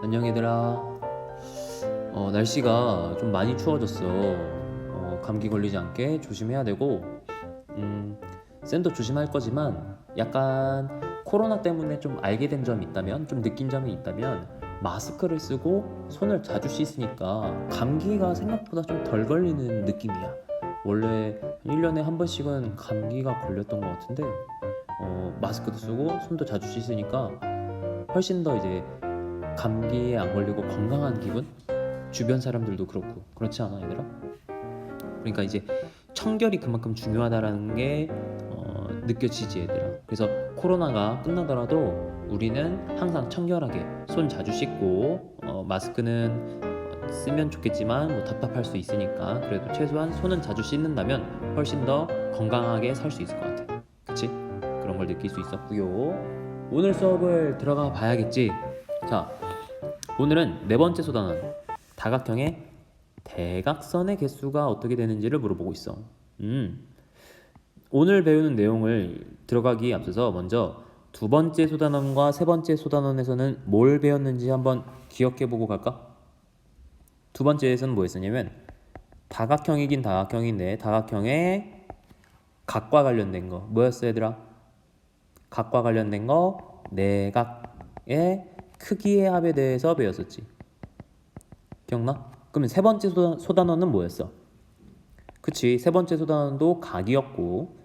안녕 얘들아. 어, 날씨가 좀 많이 추워졌어. 어, 감기 걸리지 않게 조심해야 되고, 음, 쌤도 조심할 거지만 약간 코로나 때문에 좀 알게 된 점이 있다면, 좀 느낀 점이 있다면 마스크를 쓰고 손을 자주 씻으니까 감기가 생각보다 좀 덜 걸리는 느낌이야. 원래 1년에 한 번씩은 감기가 걸렸던 것 같은데, 어, 마스크도 쓰고 손도 자주 씻으니까 훨씬 더 이제 감기에 안 걸리고 건강한 기분? 주변 사람들도 그렇고 그렇지 않아 얘들아? 그러니까 이제 청결이 그만큼 중요하다라는 게 어, 느껴지지 얘들아 그래서 코로나가 끝나더라도 우리는 항상 청결하게 손 자주 씻고 어, 마스크는 어, 쓰면 좋겠지만 뭐 답답할 수 있으니까 그래도 최소한 손은 자주 씻는다면 훨씬 더 건강하게 살 수 있을 것 같아 그치? 그런 걸 느낄 수 있었고요 오늘 수업을 들어가 봐야겠지 자 오늘은 네 번째 소단원 다각형의 대각선의 개수가 어떻게 되는지를 물어보고 있어. 음. 오늘 배우는 내용을 들어가기에 앞서서 먼저 두 번째 소단원과 세 번째 소단원에서는 뭘 배웠는지 한번 기억해 보고 갈까? 두 번째에서는 뭐였었냐면 다각형이긴 다각형인데 다각형의 각과 관련된 거 뭐였어 얘들아? 각과 관련된 거 내각의 크기의 합에 대해서 배웠었지. 기억나? 그러면 세 번째 소단, 소단원은 뭐였어? 그치 세 번째 소단원도 각이었고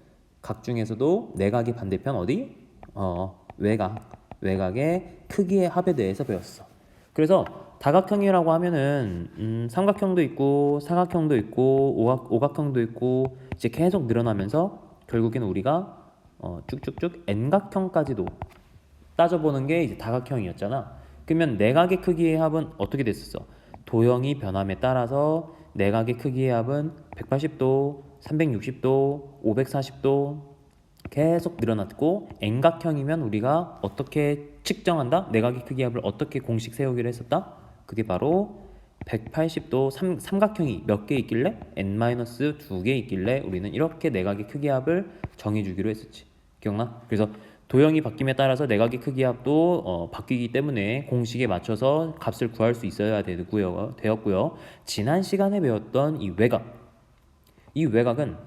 각 중에서도 내각의 반대편 어디? 어 외각 외각의 크기의 합에 대해서 배웠어. 그래서 다각형이라고 하면은 음, 삼각형도 있고 사각형도 있고 오각, 오각형도 있고 이제 계속 늘어나면서 결국에는 우리가 어, 쭉쭉쭉 n각형까지도 따져보는 게 이제 다각형이었잖아. 그러면 내각의 크기의 합은 어떻게 됐었어? 도형이 변함에 따라서 내각의 크기의 합은 180도, 360도, 540도 계속 늘어났고 n각형이면 우리가 어떻게 측정한다? 내각의 크기의 합을 어떻게 공식 세우기로 했었다? 그게 바로 180도 삼, 삼각형이 몇 개 있길래 n-2개 있길래 우리는 이렇게 내각의 크기의 합을 정해주기로 했었지. 기억나? 그래서 도형이 바뀜에 따라서 내각의 크기 합도 어, 바뀌기 때문에 공식에 맞춰서 값을 구할 수 있어야 되고요, 되었고요. 지난 시간에 배웠던 이 외각, 이 외각은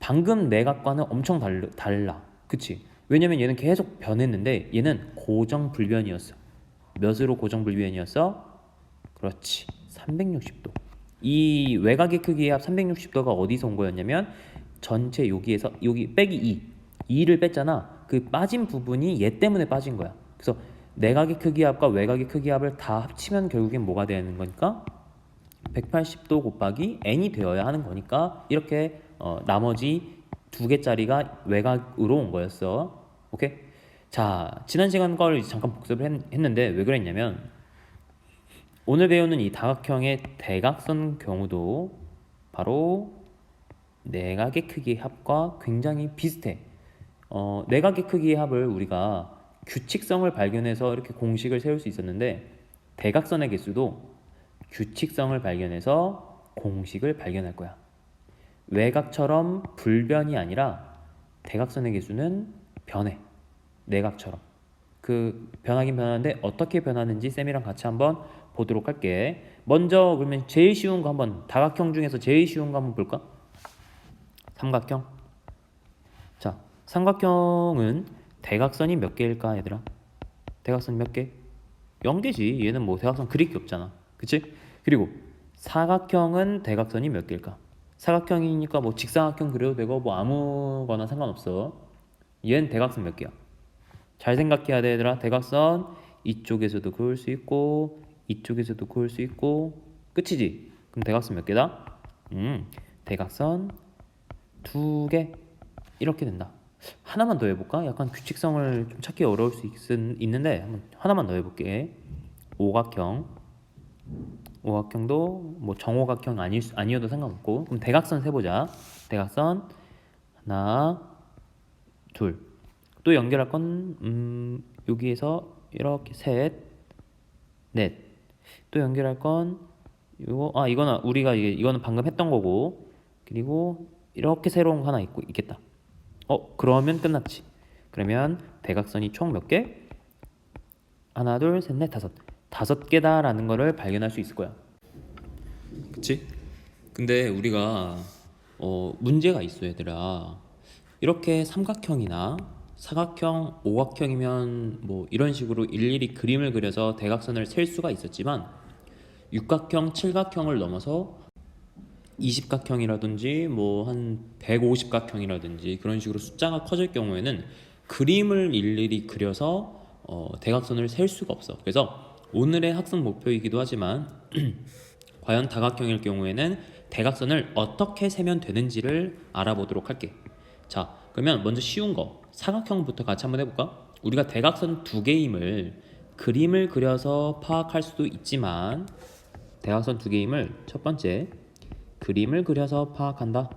방금 내각과는 엄청 달라, 달라. 그치? 왜냐면 얘는 계속 변했는데 얘는 고정불변이었어. 몇으로 고정불변이었어? 그렇지. 360도. 이 외곽의 크기의 합 360도가 어디서 온 거였냐면 전체 여기에서 여기 빼기 2. 2를 뺐잖아. 그 빠진 부분이 얘 때문에 빠진 거야. 그래서 내각의 크기 합과 외곽의 크기 합을 다 합치면 결국엔 뭐가 되는 거니까 180도 곱하기 n이 되어야 하는 거니까 이렇게 어, 나머지 두 개짜리가 외곽으로 온 거였어. 오케이? 자, 지난 시간 걸 잠깐 복습을 했, 했는데 왜 그랬냐면 오늘 배우는 이 다각형의 대각선 경우도 바로 내각의 크기의 합과 굉장히 비슷해. 어, 내각의 크기의 합을 우리가 규칙성을 발견해서 이렇게 공식을 세울 수 있었는데 대각선의 개수도 규칙성을 발견해서 공식을 발견할 거야. 외곽처럼 불변이 아니라 대각선의 개수는 변해. 내각처럼. 그 변하긴 변하는데 어떻게 변하는지 쌤이랑 같이 한번 보도록 할게. 먼저 그러면 제일 쉬운 거 한번 다각형 중에서 제일 쉬운 거 한번 볼까? 삼각형. 자, 삼각형은 대각선이 몇 개일까, 얘들아? 대각선 몇 개? 0개지. 얘는 뭐 대각선 그릴 게 없잖아. 그치? 그리고 사각형은 대각선이 몇 개일까? 사각형이니까 뭐 직사각형 그려도 되고 뭐 아무거나 상관없어. 얘는 대각선 몇 개야? 잘 생각해야 돼, 얘들아. 대각선 이쪽에서도 그을 수 있고 이쪽에서도 그을 수 있고 끝이지. 그럼 대각선 몇 개다? 음, 대각선 두 개 이렇게 된다. 하나만 더 해볼까? 약간 규칙성을 좀 찾기 어려울 수 있, 있는데 한번 하나만 더 해볼게. 오각형, 오각형도 뭐 정오각형 아니 아니어도 상관없고 그럼 대각선 세보자. 대각선 하나, 둘. 또 연결할 건 음, 여기에서 이렇게 셋, 넷. 또 연결할 건 이거 아 이거는 우리가 이게 이거는 방금 했던 거고 그리고 이렇게 새로운 거 하나 있고 있겠다. 어 그러면 끝났지. 그러면 대각선이 총 몇 개? 하나, 둘, 셋, 넷, 다섯. 다섯 개다라는 거를 발견할 수 있을 거야. 그치? 근데 우리가 어, 문제가 있어 얘들아. 이렇게 삼각형이나 사각형, 오각형이면 뭐 이런 식으로 일일이 그림을 그려서 대각선을 셀 수가 있었지만 육각형, 칠각형을 넘어서 20각형이라든지 뭐 한 150각형이라든지 그런 식으로 숫자가 커질 경우에는 그림을 일일이 그려서 어, 대각선을 셀 수가 없어. 그래서 오늘의 학습 목표이기도 하지만 과연 다각형일 경우에는 대각선을 어떻게 세면 되는지를 알아보도록 할게. 자, 그러면 먼저 쉬운 거 사각형부터 같이 한번 해볼까? 우리가 대각선 두 개임을 그림을 그려서 파악할 수도 있지만 대각선 두 개임을 첫 번째 그림을 그려서 파악한다.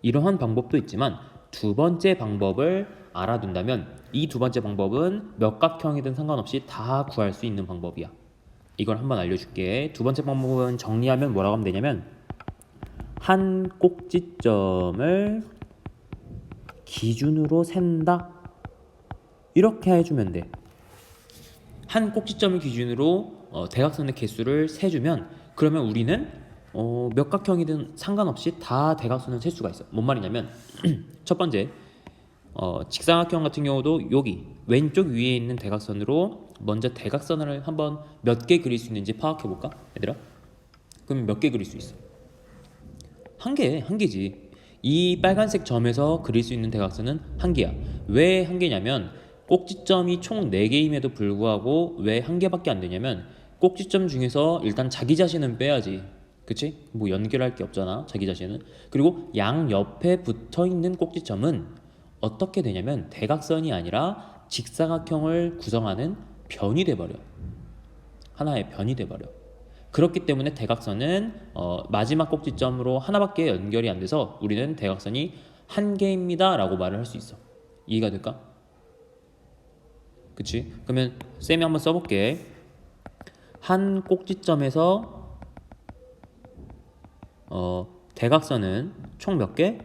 이러한 방법도 있지만 두 번째 방법을 알아둔다면 이 두 번째 방법은 몇 각형이든 상관없이 다 구할 수 있는 방법이야. 이걸 한번 알려줄게. 두 번째 방법은 정리하면 뭐라고 하면 되냐면 한 꼭지점을 기준으로 센다. 이렇게 해주면 돼. 한 꼭지점을 기준으로 어, 대각선의 개수를 세주면 그러면 우리는 어, 몇 각형이든 상관없이 다 대각선을 셀 수가 있어. 뭔 말이냐면 첫 번째 어, 직사각형 같은 경우도 여기 왼쪽 위에 있는 대각선으로 먼저 대각선을 한번 몇 개 그릴 수 있는지 파악해 볼까, 얘들아? 그럼 몇 개 그릴 수 있어? 한 개, 한 개지. 이 빨간색 점에서 그릴 수 있는 대각선은 한 개야. 왜 한 개냐면 꼭지점이 총 4개임에도 불구하고 왜 한 개밖에 안 되냐면 꼭지점 중에서 일단 자기 자신은 빼야지. 그치? 뭐 연결할 게 없잖아, 자기 자신은. 그리고 양 옆에 붙어 있는 꼭지점은 어떻게 되냐면 대각선이 아니라 직사각형을 구성하는 변이 돼버려. 하나의 변이 돼버려. 그렇기 때문에 대각선은 어, 마지막 꼭지점으로 하나밖에 연결이 안 돼서 우리는 대각선이 한 개입니다 라고 말을 할 수 있어. 이해가 될까? 그치? 그러면 쌤이 한번 써볼게. 한 꼭지점에서 어, 대각선은 총 몇 개?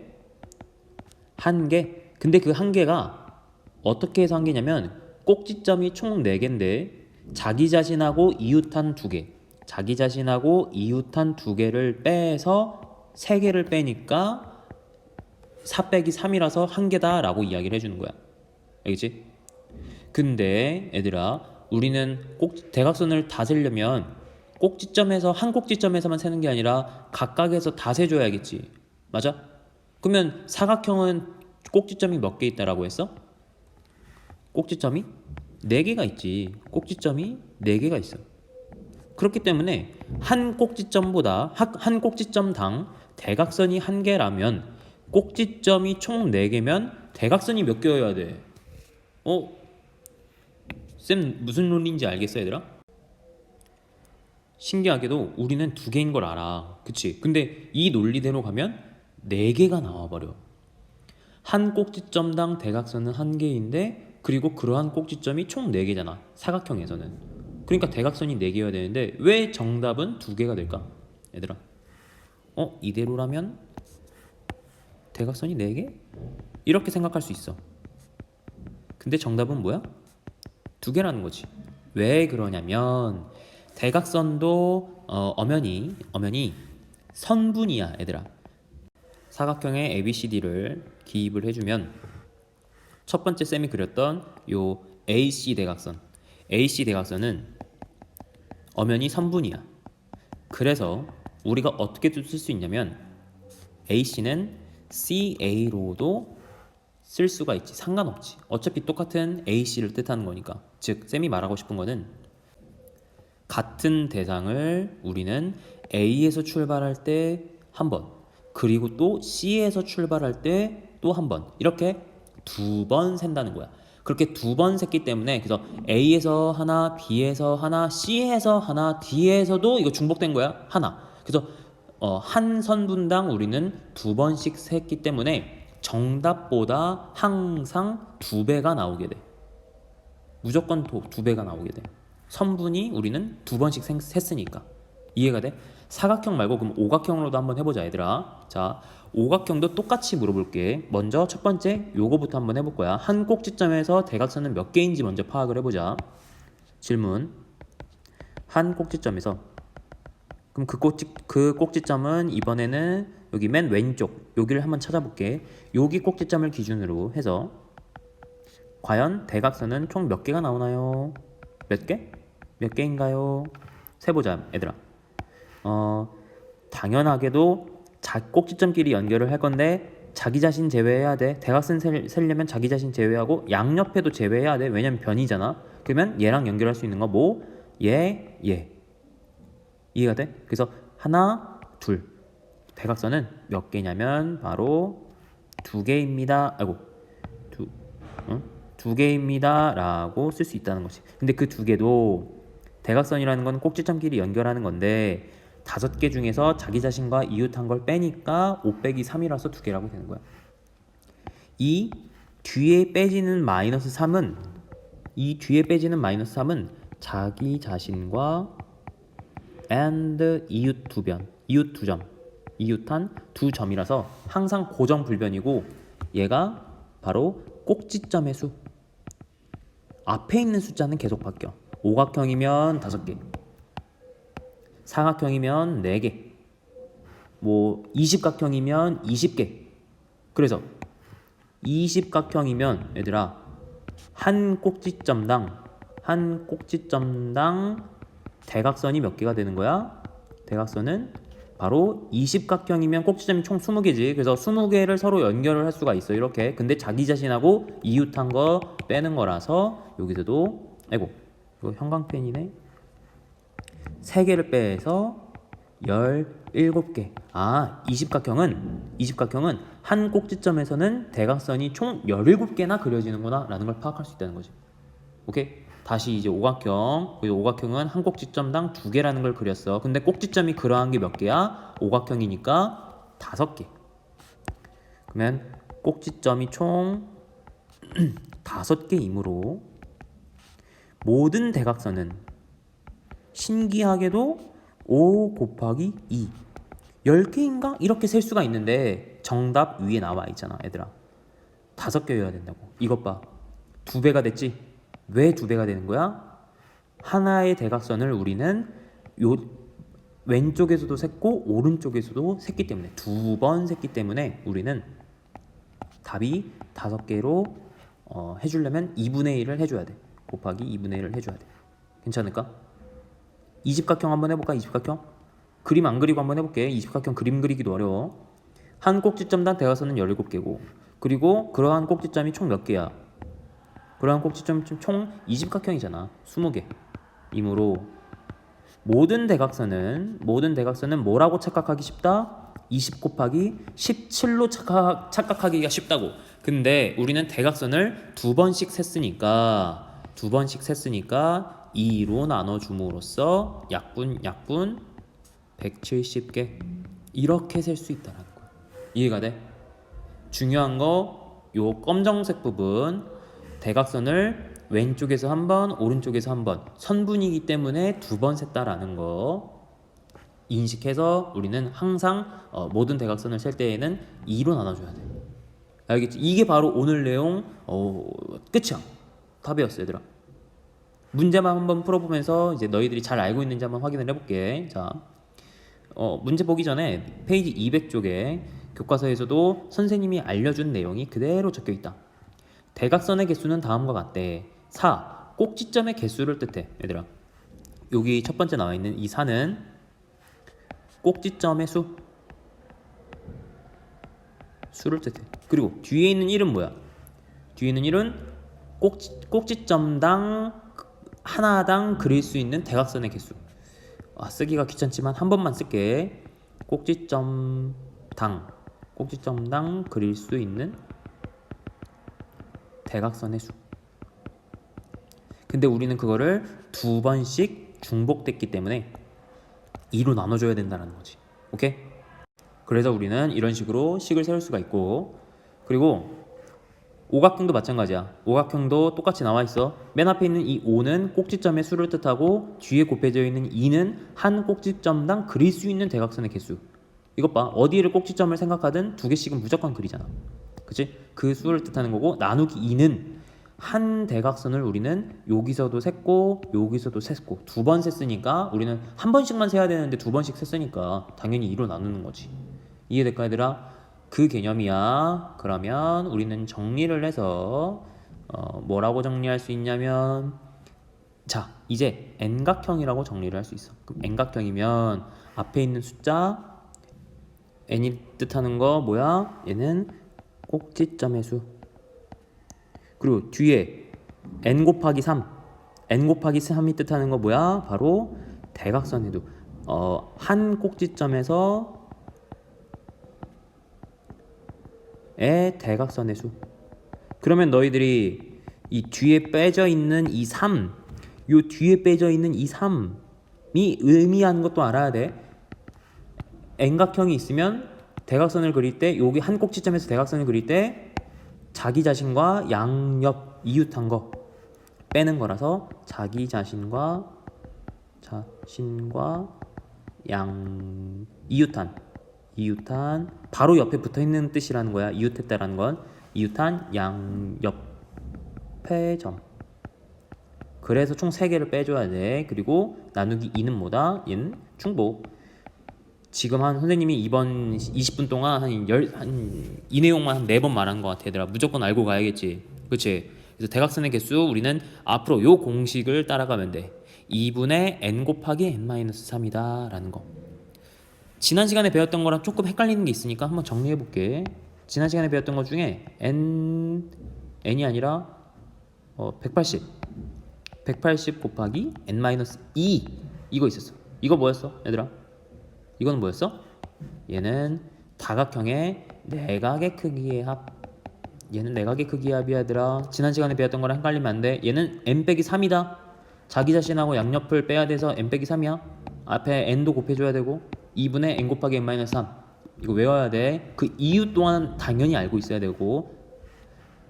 한 개. 근데 그 한 개가 어떻게 해서 한 개냐면 꼭지점이 총 4개인데 자기 자신하고 이웃한 두 개. 자기 자신하고 이웃한 두 개를 빼서 세 개를 빼니까 4 빼기 3이라서 한 개다라고 이야기를 해주는 거야. 알겠지? 근데 얘들아 우리는 꼭 대각선을 다 세려면 꼭지점에서 한 꼭지점에서만 세는 게 아니라 각각에서 다 세줘야겠지. 맞아? 그러면 사각형은 꼭지점이 몇 개 있다라고 했어? 꼭지점이 네 개가 있지. 꼭지점이 네 개가 있어. 그렇기 때문에 한 꼭지점보다 한- 한 꼭지점당 대각선이 한 개라면 꼭지점이 총네 개면 대각선이 몇 개여야 돼? 어? 쌤 무슨 논리인지 알겠어 얘들아? 신기하게도 우리는 두 개인 걸 알아. 그치? 근데 이 논리대로 가면 네 개가 나와버려. 한 꼭지점당 대각선은 한 개인데 그리고 그러한 꼭지점이 총 네 개잖아. 사각형에서는. 그러니까 대각선이 네 개여야 되는데 왜 정답은 두 개가 될까? 얘들아. 어? 이대로라면 대각선이 네 개? 이렇게 생각할 수 있어. 근데 정답은 뭐야? 두 개라는 거지. 왜 그러냐면 대각선도 어, 엄연히 엄연히 선분이야, 얘들아. 사각형의 ABCD를 기입을 해주면 첫 번째 쌤이 그렸던 요 AC 대각선, AC 대각선은 엄연히 선분이야. 그래서 우리가 어떻게 쓸 수 있냐면 AC는 CA로도 쓸 수가 있지. 상관없지. 어차피 똑같은 AC를 뜻하는 거니까. 즉, 쌤이 말하고 싶은 거는 같은 대상을 우리는 A에서 출발할 때 한 번, 그리고 또 C에서 출발할 때 또 한 번. 이렇게 두번 센다는 거야. 그렇게 두번 셌기 때문에 그래서 A에서 하나, B에서 하나, C에서 하나, D에서도 이거 중복된 거야. 하나. 그래서 어, 한 선분당 우리는 두 번씩 셌기 때문에 정답보다 항상 두 배가 나오게 돼. 무조건 도- 두 배가 나오게 돼. 선분이 우리는 두 번씩 생- 셌으니까. 이해가 돼? 사각형 말고 그럼 오각형으로도 한번 해보자 얘들아. 자, 오각형도 똑같이 물어볼게. 먼저 첫 번째 요거부터 한번 해볼 거야. 한 꼭지점에서 대각선은 몇 개인지 먼저 파악을 해보자. 질문. 한 꼭지점에서 그럼 그 꼭지 그 꼭지점은 이번에는 여기 맨 왼쪽 여기를 한번 찾아볼게. 여기 꼭지점을 기준으로 해서 과연 대각선은 총 몇 개가 나오나요? 몇 개? 몇 개인가요? 세보자, 얘들아. 어, 당연하게도 자, 꼭지점끼리 연결을 할 건데 자기 자신 제외해야 돼. 대각선 셀, 세려면 자기 자신 제외하고 양옆에도 제외해야 돼. 왜냐면 변이잖아. 그러면 얘랑 연결할 수 있는 거 뭐? 얘, 얘. 이해가 돼? 그래서 하나, 둘. 대각선은 몇 개냐면 바로 두 개입니다. 아이고, 두, 응? 두 개입니다 라고 쓸 수 있다는 거지. 근데 그 두 개도 대각선이라는 건 꼭지점끼리 연결하는 건데 다섯 개 중에서 자기 자신과 이웃한 걸 빼니까 5 빼기 3이라서 두 개라고 되는 거야. 이 뒤에 빼지는 마이너스 3은 이 뒤에 빼지는 마이너스 3은 자기 자신과 and 이웃 두 변, 이웃 두 점, 이웃한 두 점이라서 항상 고정 불변이고 얘가 바로 꼭지점의 수. 앞에 있는 숫자는 계속 바뀌어. 오각형이면 다섯 개, 사각형이면 네 개, 뭐 이십각형이면 이십 개. 그래서 이십각형이면 얘들아 한 꼭지점당 한 꼭지점당 대각선이 몇 개가 되는 거야? 대각선은 바로 20각형이면 꼭지점이 총 20개지. 그래서 20개를 서로 연결을 할 수가 있어. 이렇게. 근데 자기 자신하고 이웃한 거 빼는 거라서 여기서도 아이고. 이거 형광펜이네. 3개를 빼서 17개. 아, 20각형은 20각형은 한 꼭지점에서는 대각선이 총 17개나 그려지는구나 라는 걸 파악할 수 있다는 거지. 오케이? 다시 이제 오각형. 그 오각형은 한 꼭지점당 두 개라는 걸 그렸어. 근데 꼭지점이 그러한 게 몇 개야? 오각형이니까 다섯 개. 그러면 꼭지점이 총 다섯 개이므로 모든 대각선은 신기하게도 5 곱하기 2 10개인가? 이렇게 셀 수가 있는데 정답 위에 나와 있잖아 얘들아. 다섯 개여야 된다고. 이것 봐두 배가 됐지? 왜 두 배가 되는 거야? 하나의 대각선을 우리는 요 왼쪽에서도 샜고 오른쪽에서도 샜기 때문에 두 번 샜기 때문에 우리는 답이 다섯 개로 어, 해주려면 2분의 1을 해줘야 돼 곱하기 2분의 1을 해줘야 돼 괜찮을까? 이십각형 한번 해볼까? 이십각형? 그림 안 그리고 한번 해볼게. 이십각형 그림 그리기도 어려워. 한 꼭지점당 대각선은 17개고 그리고 그러한 꼭지점이 총 몇 개야? 그러한 꼭지점이 총 20각형이잖아. 20개. 이므로 모든 대각선은 모든 대각선은 뭐라고 착각하기 쉽다? 20 곱하기 17로 착각, 착각하기가 쉽다고. 근데 우리는 대각선을 두 번씩 셌으니까 두 번씩 셌으니까 2로 나눠줌으로써 약분 약분 170개 이렇게 셀 수 있다는 거야. 이해가 돼? 중요한 거 요 검정색 부분 대각선을 왼쪽에서 한 번, 오른쪽에서 한 번 선분이기 때문에 두 번 셌다라는 거 인식해서 우리는 항상 어, 모든 대각선을 셀 때에는 2로 나눠줘야 돼. 알겠지? 이게 바로 오늘 내용 어, 끝이야. 답이었어, 얘들아. 문제만 한번 풀어보면서 이제 너희들이 잘 알고 있는지 한번 확인을 해볼게. 자, 어, 문제 보기 전에 페이지 200쪽에 교과서에서도 선생님이 알려준 내용이 그대로 적혀 있다. 대각선의 개수는 다음과 같대. 4. 꼭지점의 개수를 뜻해. 얘들아. 여기 첫 번째 나와 있는 이 4는 꼭지점의 수. 수를 뜻해. 그리고 뒤에 있는 1은 뭐야? 뒤에 있는 1은 꼭지, 꼭지점당 하나당 그릴 수 있는 대각선의 개수. 아, 쓰기가 귀찮지만 한 번만 쓸게. 꼭지점당 꼭지점당 그릴 수 있는 대각선의 수. 근데 우리는 그거를 두 번씩 중복됐기 때문에 2로 나눠줘야 된다는 거지. 오케이? 그래서 우리는 이런 식으로 식을 세울 수가 있고 그리고 오각형도 마찬가지야. 오각형도 똑같이 나와 있어. 맨 앞에 있는 이 5는 꼭지점의 수를 뜻하고 뒤에 곱해져 있는 2는 한 꼭지점당 그릴 수 있는 대각선의 개수. 이것 봐. 어디를 꼭지점을 생각하든 두 개씩은 무조건 그리잖아. 그치? 그 수를 뜻하는 거고 나누기 2는 한 대각선을 우리는 여기서도 셌고 여기서도 셌고 두 번 셌으니까 우리는 한 번씩만 세야 되는데 두 번씩 셌으니까 당연히 2로 나누는 거지 이해될까 얘들아? 그 개념이야. 그러면 우리는 정리를 해서 어, 뭐라고 정리할 수 있냐면 자 이제 n각형이라고 정리를 할 수 있어. 그럼 n각형이면 앞에 있는 숫자 n이 뜻하는 거 뭐야? 얘는 꼭지점의 수. 그리고 뒤에 n 곱하기 3 n 곱하기 3이 뜻하는 거 뭐야? 바로 대각선에도 어, 한 꼭지점에서 의 대각선의 수 그러면 너희들이 이 뒤에 빼져 있는 이 3, 요 뒤에 빼져 있는 이 3이 의미하는 것도 알아야 돼. N각형이 있으면 대각선을 그릴 때 여기 한 꼭지점에서 대각선을 그릴 때 자기 자신과 양옆 이웃한 거 빼는 거라서 자기 자신과 자신과 양 이웃한 이웃한 바로 옆에 붙어 있는 뜻이라는 거야. 이웃했다라는 건 이웃한 양옆의 점. 그래서 총 3개를 빼줘야 돼. 그리고 나누기 2는 뭐다? 얘는 중복. 지금 한 선생님이 이번 20분 동안 한, 열, 한, 이 내용만 한 4번 말한 것 같아. 얘들아. 무조건 알고 가야겠지. 그치? 그래서 대각선의 개수 우리는 앞으로 요 공식을 따라가면 돼. 2분의 n 곱하기 n-3이다. 라는 거. 지난 시간에 배웠던 거랑 조금 헷갈리는 게 있으니까 한번 정리해 볼게. 지난 시간에 배웠던 것 중에 n n이 아니라 어, 180 180 곱하기 n-2 이거 있었어. 이거 뭐였어, 얘들아? 이거는 뭐였어? 얘는 다각형의 내각의 크기의 합. 얘는 내각의 크기의 합이야, 얘들아. 지난 시간에 배웠던 거랑 헷갈리면 안 돼. 얘는 n 빼기 3이다. 자기 자신하고 양옆을 빼야 돼서 n 빼기 3이야. 앞에 n도 곱해줘야 되고 2분의 n 곱하기 n-3 이거 외워야 돼. 그 이유 또한 당연히 알고 있어야 되고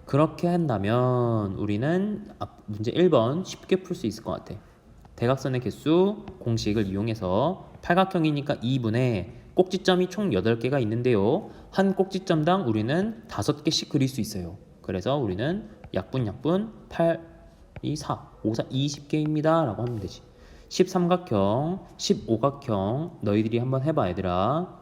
그렇게 한다면 우리는 앞- 문제 1번 쉽게 풀 수 있을 것 같아. 대각선의 개수 공식을 이용해서 팔각형이니까 2분의 꼭지점이 총 8개가 있는데요. 한 꼭지점당 우리는 5개씩 그릴 수 있어요. 그래서 우리는 약분 약분 8, 2, 4, 5, 4, 20개입니다. 라고 하면 되지. 13각형, 15각형 너희들이 한번 해봐 얘들아.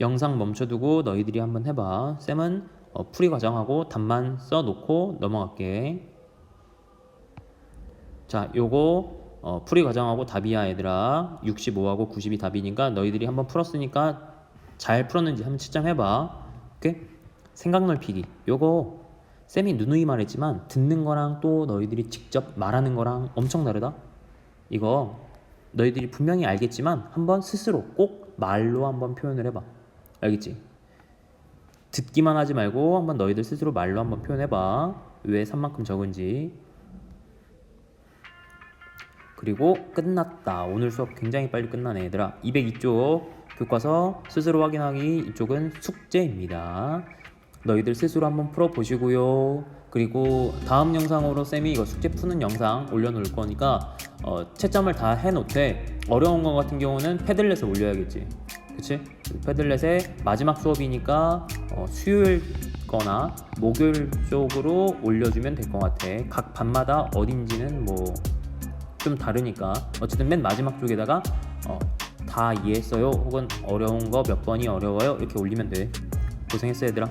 영상 멈춰두고 너희들이 한번 해봐. 쌤은 어, 풀이 과정하고 답만 써놓고 넘어갈게. 자, 요거 어, 풀이 과정하고 답이야 얘들아. 65하고 90이 답이니까 너희들이 한번 풀었으니까 잘 풀었는지 한번 채점해봐. 오케이? 생각 넓히기. 요거 쌤이 누누이 말했지만 듣는 거랑 또 너희들이 직접 말하는 거랑 엄청 다르다. 이거 너희들이 분명히 알겠지만 한번 스스로 꼭 말로 한번 표현을 해봐. 알겠지? 듣기만 하지 말고 한번 너희들 스스로 말로 한번 표현해봐. 왜 3만큼 적은지. 그리고 끝났다. 오늘 수업 굉장히 빨리 끝나네, 얘들아. 202쪽 교과서 스스로 확인하기 이쪽은 숙제입니다. 너희들 스스로 한번 풀어보시고요. 그리고 다음 영상으로 쌤이 이거 숙제 푸는 영상 올려놓을 거니까 어, 채점을 다 해놓되 어려운 거 같은 경우는 패들렛에 올려야겠지. 그치? 패들렛의 마지막 수업이니까 어, 수요일 거나 목요일 쪽으로 올려주면 될 것 같아. 각 반마다 어딘지는 뭐 좀 다르니까 어쨌든 맨 마지막 쪽에다가 어, 다 이해했어요 혹은 어려운 거 몇 번이 어려워요 이렇게 올리면 돼 고생했어 얘들아